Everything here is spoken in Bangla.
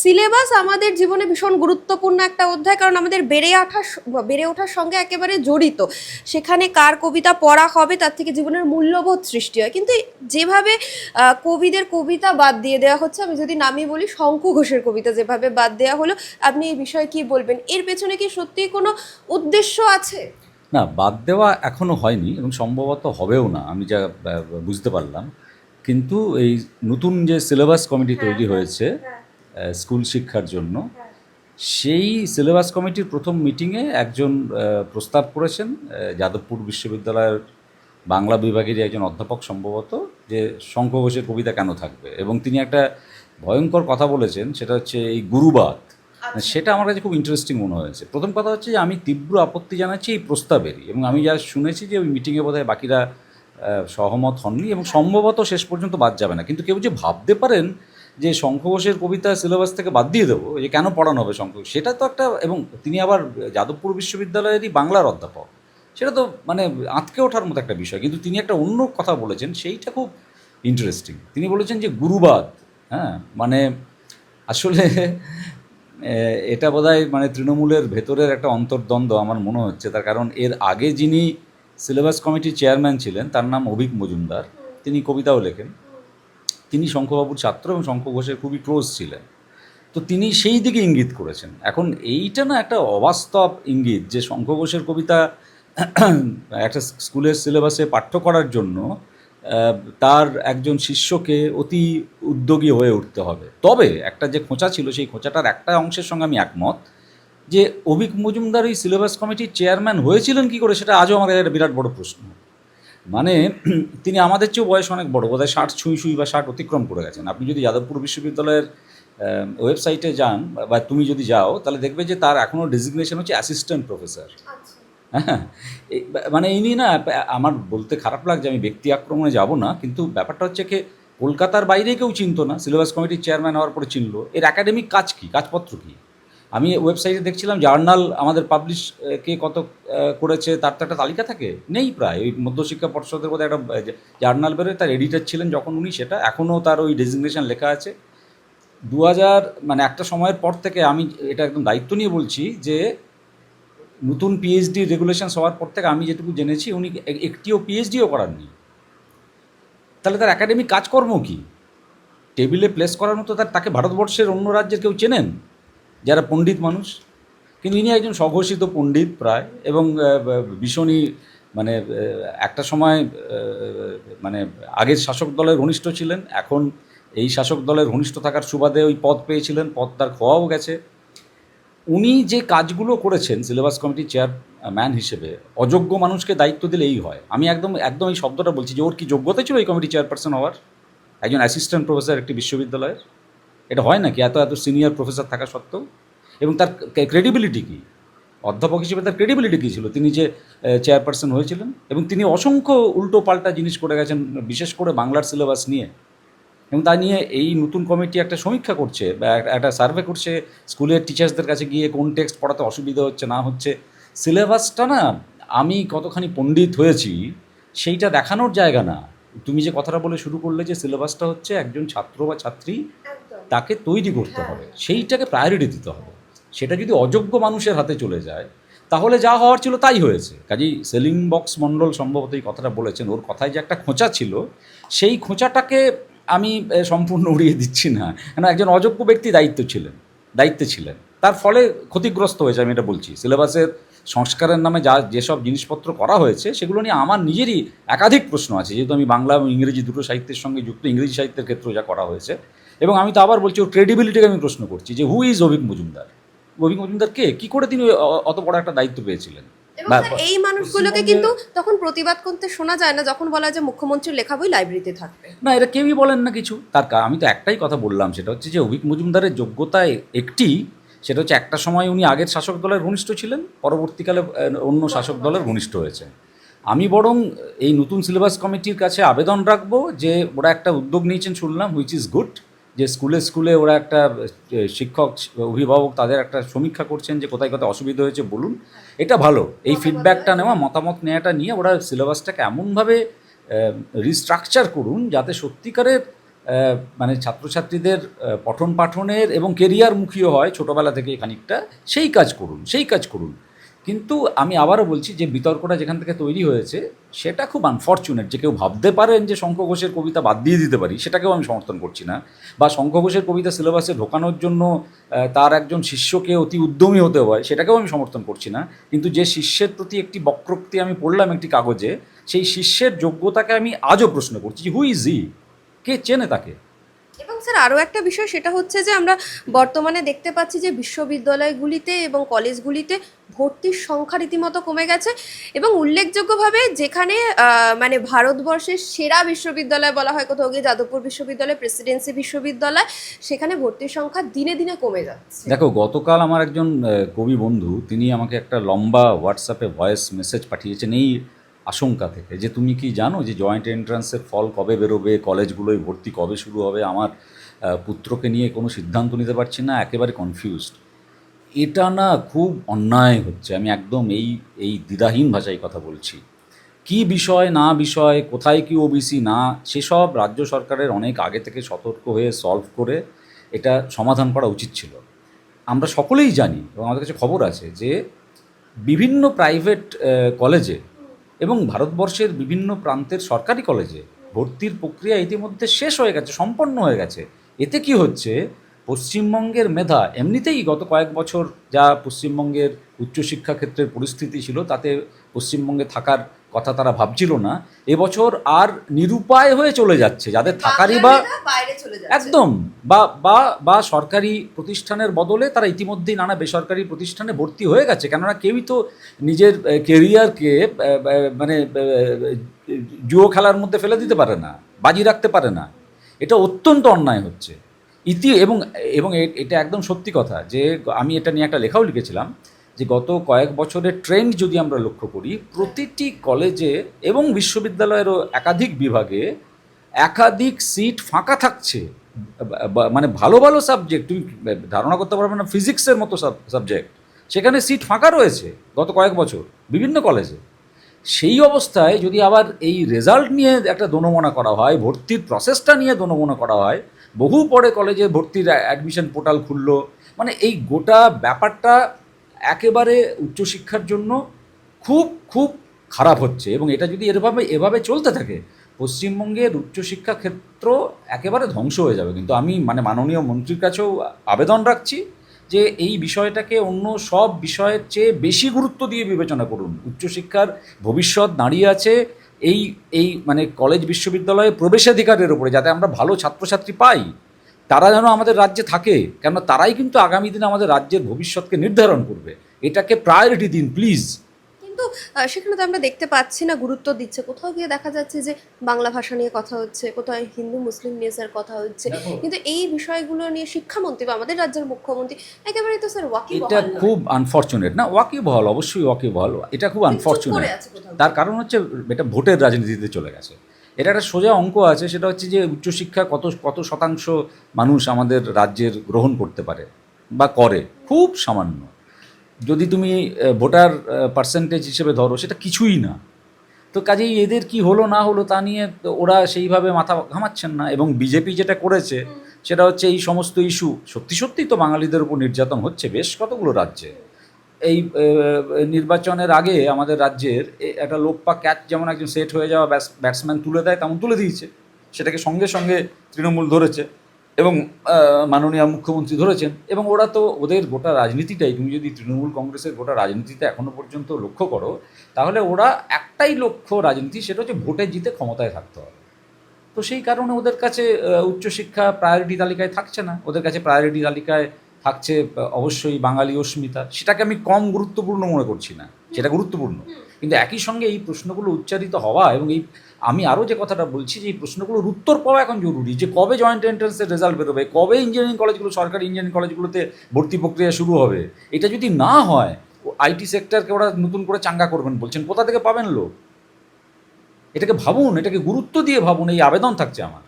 সিলেবাস আমাদের জীবনে ভীষণ গুরুত্বপূর্ণ একটা অধ্যায় কারণ আমাদের বেড়ে ওঠার বেড়ে ওঠার সঙ্গে একেবারে জড়িত। সেখানে কার কবিতা পড়া হবে তার থেকে জীবনের মূল্যবোধ সৃষ্টি হয়। কিন্তু যেভাবে কবিদের কবিতা বাদ দিয়ে দেওয়া হচ্ছে আমি যদি নামই বলি শঙ্কু ঘোষের কবিতা যেভাবে বাদ দেওয়া হলো আপনি এই বিষয়ে কি বলবেন? এর পেছনে কি সত্যিই কোনো উদ্দেশ্য আছে? না বাদ দেওয়া এখনও হয়নি এবং সম্ভবত হবেও না আমি যা বুঝতে পারলাম। কিন্তু এই নতুন যে সিলেবাস কমিটি তৈরি হয়েছে আহ, স্কুল শিক্ষার জন্য। সেই সিলেবাস কমিটির প্রথম মিটিংয়ে একজন প্রস্তাব করেছেন যাদবপুর বিশ্ববিদ্যালয়ের বাংলা বিভাগেরই একজন অধ্যাপক সম্ভবত যে শঙ্খ ঘোষের কবিতা কেন থাকবে? এবং তিনি একটা ভয়ঙ্কর কথা বলেছেন সেটা হচ্ছে এই গুরুবাদ। সেটা আমার কাছে খুব ইন্টারেস্টিং মনে হয়েছে। প্রথম কথা হচ্ছে যে আমি তীব্র আপত্তি জানাচ্ছি এই প্রস্তাবেরই এবং আমি যা শুনেছি যে ওই মিটিংয়ে বোধহয় বাকিরা সহমত হননি এবং সম্ভবত শেষ পর্যন্ত বাদ যাবে না। কিন্তু কেউ যে ভাবতে পারেন যে শঙ্খ ঘোষের কবিতা সিলেবাস থেকে বাদ দিয়ে দেবো, যে কেন পড়ানো হবে শঙ্খ? সেটা তো একটা, এবং তিনি আবার যাদবপুর বিশ্ববিদ্যালয়েরই বাংলার অধ্যাপক, সেটা তো মানে আঁতকে ওঠার মতো একটা বিষয়, কিন্তু তিনি একটা অন্য কথা বলেছেন, সেইটা খুব ইন্টারেস্টিং তিনি বলেছেন যে গুরুবাদ হ্যাঁ মানে আসলে এটা বোধহয় মানে তৃণমূলের ভেতরের একটা অন্তর্দ্বন্দ্ব আমার মনে হচ্ছে, তার কারণ এর আগে যিনি সিলেবাস কমিটির চেয়ারম্যান ছিলেন, তার নাম অভিক মজুমদার, তিনি কবিতাও লেখেন তিনি শঙ্খবাবুর ছাত্র এবং শঙ্খ ঘোষের খুবই ক্লোজ ছিলেন। তো তিনি সেই দিকে ইঙ্গিত করেছেন। এখন এইটা না একটা অবাস্তব ইঙ্গিত যে শঙ্খ ঘোষের কবিতা একটা স্কুলের সিলেবাসে পাঠ্য করার জন্য তার একজন শিষ্যকে অতি উদ্যোগী হয়ে উঠতে হবে। তবে একটা যে খোঁচা ছিল, সেই খোঁচাটার একটা অংশের সঙ্গে আমি একমত যে অভিক মজুমদার এই সিলেবাস কমিটির চেয়ারম্যান হয়েছিলেন কি করে, সেটা আজও আমার একটা বিরাট বড় প্রশ্ন। মানে তিনি আমাদের চেয়েও বয়স অনেক বড় বোধহয় ষাট ছুঁই ছুঁই বা ষাট অতিক্রম করে গেছেন। আপনি যদি যাদবপুর বিশ্ববিদ্যালয়ের ওয়েবসাইটে যান বা তুমি যদি যাও তাহলে দেখবে যে তার এখনও ডেজিগনেশন হচ্ছে অ্যাসিস্ট্যান্ট প্রফেসর হ্যাঁ মানে ইনি না আমার বলতে খারাপ লাগছে আমি ব্যক্তি আক্রমণে যাব না কিন্তু ব্যাপারটা হচ্ছে কি কলকাতার বাইরে কেউ চিনতো না সিলেবাস কমিটির চেয়ারম্যান হওয়ার পরে চিনলো। এর একাডেমিক কাজ কী? কাজপত্র কি? আমি ওয়েবসাইটে দেখছিলাম জার্নাল আমাদের পাবলিশ কে কত করেছে, তার তো একটা তালিকা থাকে? নেই প্রায়। ওই মধ্যশিক্ষা পর্ষদের মধ্যে একটা জার্নাল বেরোয়, তার এডিটর ছিলেন যখন উনি, সেটা এখনও তার ওই ডেজিগনেশন লেখা আছে। দু হাজার মানে একটা সময়ের পর থেকে আমি এটা একদম দায়িত্ব নিয়ে বলছি যে, নতুন পিএইচডি রেগুলেশন হওয়ার পর থেকে আমি যেটুকু জেনেছি, উনি একটিও পিএইচডিও করাননি। তাহলে তার একাডেমিক কাজকর্ম কি? টেবিলে প্লেস করার মতো তার, তাকে ভারতবর্ষের অন্য রাজ্যের কেউ চেনেন? যারা পণ্ডিত মানুষ, কিন্তু ইনি একজন স্বঘোষিত পণ্ডিত প্রায় এবং ভীষণই মানে একটা সময় মানে আগের শাসক দলের ঘনিষ্ঠ ছিলেন, এখন এই শাসক দলের ঘনিষ্ঠ থাকার সুবাদে ওই পদ পেয়েছিলেন, পদ তার খোয়াও গেছে। উনি যে কাজগুলো করেছেন সিলেবাস কমিটির চেয়ারম্যান হিসেবে, অযোগ্য মানুষকে দায়িত্ব দিলে এই হয়। আমি একদম একদম এই শব্দটা বলছি যে ওর কি যোগ্যতা ছিল এই কমিটি চেয়ারপারসন হওয়ার? একজন অ্যাসিস্ট্যান্ট প্রফেসর একটি বিশ্ববিদ্যালয়ের। এটা হয় নাকি? এত এত সিনিয়র প্রফেসর থাকা সত্ত্বেও? এবং তার ক্রেডিবিলিটি কী? অধ্যাপক হিসেবে তার ক্রেডিবিলিটি কী ছিল? তিনি যে চেয়ারপারসন হয়েছিলেন এবং তিনি অসংখ্য উল্টো পাল্টা জিনিস করে গেছেন, বিশেষ করে বাংলার সিলেবাস নিয়ে। এবং তা নিয়ে এই নতুন কমিটি একটা সমীক্ষা করছে, বা একটা- সার্ভে করছে স্কুলের টিচার্সদের কাছে গিয়ে কোন টেক্সট পড়াতে অসুবিধা হচ্ছে, না হচ্ছে। সিলেবাসটা না, আমি কতখানি পণ্ডিত হয়েছি, সেইটা দেখানোর জায়গা না। তুমি যে কথাটা বলে শুরু করলে যে সিলেবাসটা হচ্ছে একজন ছাত্র বা ছাত্রী তাকে তৈরি করতে হবে সেইটাকে প্রায়োরিটি দিতে হবে। সেটা যদি অযোগ্য মানুষের হাতে চলে যায় তাহলে যা হওয়ার ছিল তাই হয়েছে। কাজেই সেলিং বক্স মণ্ডল সম্ভবত এই কথাটা বলেছেন ওর কথায় যে একটা খোঁচা ছিল সেই খোঁচাটাকে আমি সম্পূর্ণ উড়িয়ে দিচ্ছি না। কেন একজন অযোগ্য ব্যক্তি দায়িত্ব ছিলেন দায়িত্বে ছিলেন। তার ফলে ক্ষতিগ্রস্ত হয়েছে আমি এটা বলছি। সিলেবাসের সংস্কারের নামে যা যেসব জিনিসপত্র করা হয়েছে সেগুলো নিয়ে আমার নিজেরই একাধিক প্রশ্ন আছে। যেহেতু আমি বাংলা এবং ইংরেজি দুটো সাহিত্যের সঙ্গে যুক্ত ইংরেজি সাহিত্যের ক্ষেত্রেও যা করা হয়েছে এবং আমি তো আবার বলছি ওর ক্রেডিবিলিটিকে আমি প্রশ্ন করছি যে হু ইজ অভিক মজুমদার? অভিক মজুমদার কে? কী করে তিনি অত বড় একটা দায়িত্ব পেয়েছিলেন? এই মানুষগুলোকে কিন্তু তখন প্রতিবাদ করতে শোনা যায় না যখন বলা যে মুখ্যমন্ত্রীর লেখা বই লাইব্রেরিতে থাকবে। না এটা কেউই বলেন না কিছু। তার আমি তো একটাই কথা বললাম সেটা হচ্ছে যে অভিক মজুমদারের যোগ্যতা একটি সেটা হচ্ছে একটা সময় উনি আগের শাসক দলের ঘনিষ্ঠ ছিলেন পরবর্তীকালে অন্য শাসক দলের ঘনিষ্ঠ হয়েছে। আমি বরং এই নতুন সিলেবাস কমিটির কাছে আবেদন রাখব যে ওরা একটা উদ্যোগ নিয়েছেন শুনলাম হুইচ ইজ গুড যে স্কুলে স্কুলে ওরা একটা শিক্ষক অভিভাবক তাদের একটা সমীক্ষা করছেন যে কোথায় কোথায় অসুবিধা হয়েছে বলুন। এটা ভালো। এই ফিডব্যাকটা নেওয়া। মতামত নেওয়াটা নিয়ে ওরা সিলেবাসটাকে এমনভাবে রিস্ট্রাকচার করুন যাতে সত্যিকারের মানে ছাত্রছাত্রীদের পঠন পাঠনের এবং কেরিয়ারমুখীও হয় ছোটোবেলা থেকে খানিকটা সেই কাজ করুন সেই কাজ করুন। কিন্তু আমি আবারও বলছি যে বিতর্কটা যেখান থেকে তৈরি হয়েছে, সেটা খুব আনফর্চুনেট যে কেউ ভাবতে পারেন যে শঙ্খ ঘোষের কবিতা বাদ দিয়ে দিতে পারি, সেটাকেও আমি সমর্থন করছি না। বা শঙ্খ ঘোষের কবিতা সিলেবাসে ঢোকানোর জন্য তার একজন শিষ্যকে অতি উদ্যমী হতে হয়, সেটাকেও আমি সমর্থন করছি না। কিন্তু যে শিষ্যের প্রতি একটি বক্রোক্তি আমি পড়লাম একটি কাগজে, সেই শিষ্যের যোগ্যতাকে আমি আজও প্রশ্ন করছি হু ইজ ই কে চেনে তাকে? এবং স্যার আরও একটা বিষয়, সেটা হচ্ছে যে আমরা বর্তমানে দেখতে পাচ্ছি যে বিশ্ববিদ্যালয়গুলিতে এবং কলেজগুলিতে ভর্তির সংখ্যা রীতিমতো কমে গেছে এবং উল্লেখযোগ্যভাবে যেখানে মানে ভারতবর্ষের সেরা বিশ্ববিদ্যালয় বলা হয় কোথাও গিয়ে যাদবপুর বিশ্ববিদ্যালয়, প্রেসিডেন্সি বিশ্ববিদ্যালয়, সেখানে ভর্তির সংখ্যা দিনে দিনে কমে যাচ্ছে। দেখো, গতকাল আমার একজন কবি বন্ধু, তিনি আমাকে একটা লম্বা হোয়াটসঅ্যাপে ভয়েস মেসেজ পাঠিয়েছেন। এই আশঙ্কা থেকে যে তুমি কি জানো যে জয়েন্ট এন্ট্রান্সের ফল কবে বেরোবে, কলেজগুলোয় ভর্তি কবে শুরু হবে? আমার পুত্রকে নিয়ে কোনো সিদ্ধান্ত নিতে পারছি না, একেবারে কনফিউজড এটা না খুব অন্যায় হচ্ছে, আমি একদম এই এই দ্বিধাহীন ভাষায় কথা বলছি। কি বিষয়, না বিষয়, কোথায় কি ওবিসি না, সেসব রাজ্য সরকারের অনেক আগে থেকে সতর্ক হয়ে সলভ করে এটা সমাধান করা উচিত ছিল। আমরা সকলেই জানি এবং আমাদের কাছে খবর আছে যে বিভিন্ন প্রাইভেট কলেজে এবং ভারতবর্ষের বিভিন্ন প্রান্তের সরকারি কলেজে ভর্তির প্রক্রিয়া ইতিমধ্যে শেষ হয়ে গেছে, সম্পন্ন হয়ে গেছে। এতে কি হচ্ছে? পশ্চিমবঙ্গের মেধা এমনিতেই গত কয়েক বছর যা পশ্চিমবঙ্গের উচ্চশিক্ষা ক্ষেত্রের পরিস্থিতি ছিল, তাতে পশ্চিমবঙ্গে থাকার কথা তারা ভাবছিল না এবছর আর নিরুপায় হয়ে চলে যাচ্ছে যাদের থাকারই বা একদম বা বা বা সরকারি প্রতিষ্ঠানের বদলে তারা ইতিমধ্যেই নানা বেসরকারি প্রতিষ্ঠানে ভর্তি হয়ে গেছে কেননা কেউই তো নিজের কেরিয়ারকে মানে জুয়ো খেলার মধ্যে ফেলে দিতে পারে না বাজি রাখতে পারে না। এটা অত্যন্ত অন্যায় হচ্ছে। ইতি এবং এবং এটা একদম সত্যি কথা যে আমি এটা নিয়ে একটা লেখাও লিখেছিলাম যে গত কয়েক বছরের ট্রেন্ড যদি আমরা লক্ষ্য করি, প্রতিটি কলেজে এবং বিশ্ববিদ্যালয়েরও একাধিক বিভাগে একাধিক সিট ফাঁকা থাকছে। মানে ভালো ভালো সাবজেক্ট তুমি ধারণা করতে পারবে না ফিজিক্সের মতো সাবজেক্ট সেখানে সিট ফাঁকা রয়েছে গত কয়েক বছর, বিভিন্ন কলেজে সেই অবস্থায় যদি আবার এই রেজাল্ট নিয়ে একটা দোনমনা করা হয়, ভর্তির প্রসেসটা নিয়ে দোনমনা করা হয়, বহু পরে কলেজে ভর্তির অ্যাডমিশন পোর্টাল খুললো। মানে এই গোটা ব্যাপারটা একেবারে উচ্চশিক্ষার জন্য খুব খুব খারাপ হচ্ছে এবং এটা যদি এরভাবে, এভাবে চলতে থাকে, পশ্চিমবঙ্গের উচ্চশিক্ষা ক্ষেত্র একেবারে ধ্বংস হয়ে যাবে। কিন্তু আমি মানে মাননীয় মন্ত্রীর কাছেও আবেদন রাখছি যে এই বিষয়টাকে অন্য সব বিষয়ের চেয়ে বেশি গুরুত্ব দিয়ে বিবেচনা করুন। উচ্চশিক্ষার ভবিষ্যৎ দাঁড়িয়ে আছে এই এই মানে কলেজ, বিশ্ববিদ্যালয়ে প্রবেশাধিকারের উপরে, যাতে আমরা ভালো ছাত্রছাত্রী পাই। তারা যেন আমাদের রাজ্যে থাকে কেননা তারাই কিন্তু আগামী দিনে আমাদের রাজ্যের ভবিষ্যৎকে নির্ধারণ করবে। এটাকে প্রায়োরিটি দিন প্লিজ কিন্তু সেখানে তো আমরা দেখতে পাচ্ছি না গুরুত্ব দিচ্ছে। কোথাও গিয়ে দেখা যাচ্ছে যে বাংলা ভাষা নিয়ে কথা হচ্ছে কোথাও হিন্দু মুসলিম নিয়ে স্যার কথা হচ্ছে। কিন্তু এই বিষয়গুলো নিয়ে শিক্ষামন্ত্রী বা আমাদের রাজ্যের মুখ্যমন্ত্রী একেবারেই তো স্যার ওয়াকি এটা খুব আনফর্চুনেট না ওয়াকি ওয়াকিবহল অবশ্যই ওয়াকি ওয়াকিবহল। এটা খুব আনফর্চুনেট তার কারণ হচ্ছে এটা ভোটের রাজনীতিতে চলে গেছে। এটা একটা সোজা অঙ্ক আছে সেটা হচ্ছে যে উচ্চশিক্ষা কত কত শতাংশ মানুষ আমাদের রাজ্যের গ্রহণ করতে পারে বা করে খুব সামান্য। যদি তুমি ভোটার পার্সেন্টেজ হিসেবে ধরো সেটা কিছুই না। তো কাজেই এদের কি হলো না হলো তা নিয়ে ওরা সেইভাবে মাথা ঘামাচ্ছেন না এবং বিজেপি যেটা করেছে সেটা হচ্ছে এই সমস্ত ইস্যু সত্যি সত্যিই তো বাঙালিদের উপর নির্যাতন হচ্ছে বেশ কতগুলো রাজ্যে। এই নির্বাচনের আগে আমাদের রাজ্যের একটা লোকপা ক্যাচ যেমন একজন সেট হয়ে যাওয়া ব্যাটসম্যান তুলে দেয়, তেমন তুলে দিয়েছে। সেটাকে সঙ্গে সঙ্গে তৃণমূল ধরেছে এবং মাননীয় মুখ্যমন্ত্রী ধরেছেন এবং ওরা তো ওদের গোটা রাজনীতিটাই, তুমি যদি তৃণমূল কংগ্রেসের গোটা রাজনীতিতে এখনও পর্যন্ত লক্ষ্য করো, তাহলে ওরা একটাই লক্ষ্য রাজনীতি, সেটা হচ্ছে ভোটে জিতে ক্ষমতায় থাকতে হবে। তো সেই কারণে ওদের কাছে উচ্চশিক্ষা প্রায়োরিটি তালিকায় থাকছে না। ওদের কাছে প্রায়োরিটি তালিকায় থাকছে অবশ্যই বাঙালি অস্মিতা সেটাকে আমি কম গুরুত্বপূর্ণ মনে করছি না। সেটা গুরুত্বপূর্ণ। কিন্তু একই সঙ্গে এই প্রশ্নগুলো উচ্চারিত হওয়া এবং এই আমি আরও যে কথাটা বলছি যে এই প্রশ্নগুলোর উত্তর পাওয়া এখন জরুরি যে কবে জয়েন্ট এন্ট্রান্সের রেজাল্ট বেরোবে কবে ইঞ্জিনিয়ারিং কলেজগুলো সরকারি ইঞ্জিনিয়ারিং কলেজগুলোতে ভর্তি প্রক্রিয়া শুরু হবে এটা যদি না হয় আইটি সেক্টরকে ওরা নতুন করে চাঙ্গা করবেন বলছেন কোথা থেকে পাবেন লোক? এটাকে ভাবুন এটাকে গুরুত্ব দিয়ে ভাবুন এই আবেদন থাকছে আমার।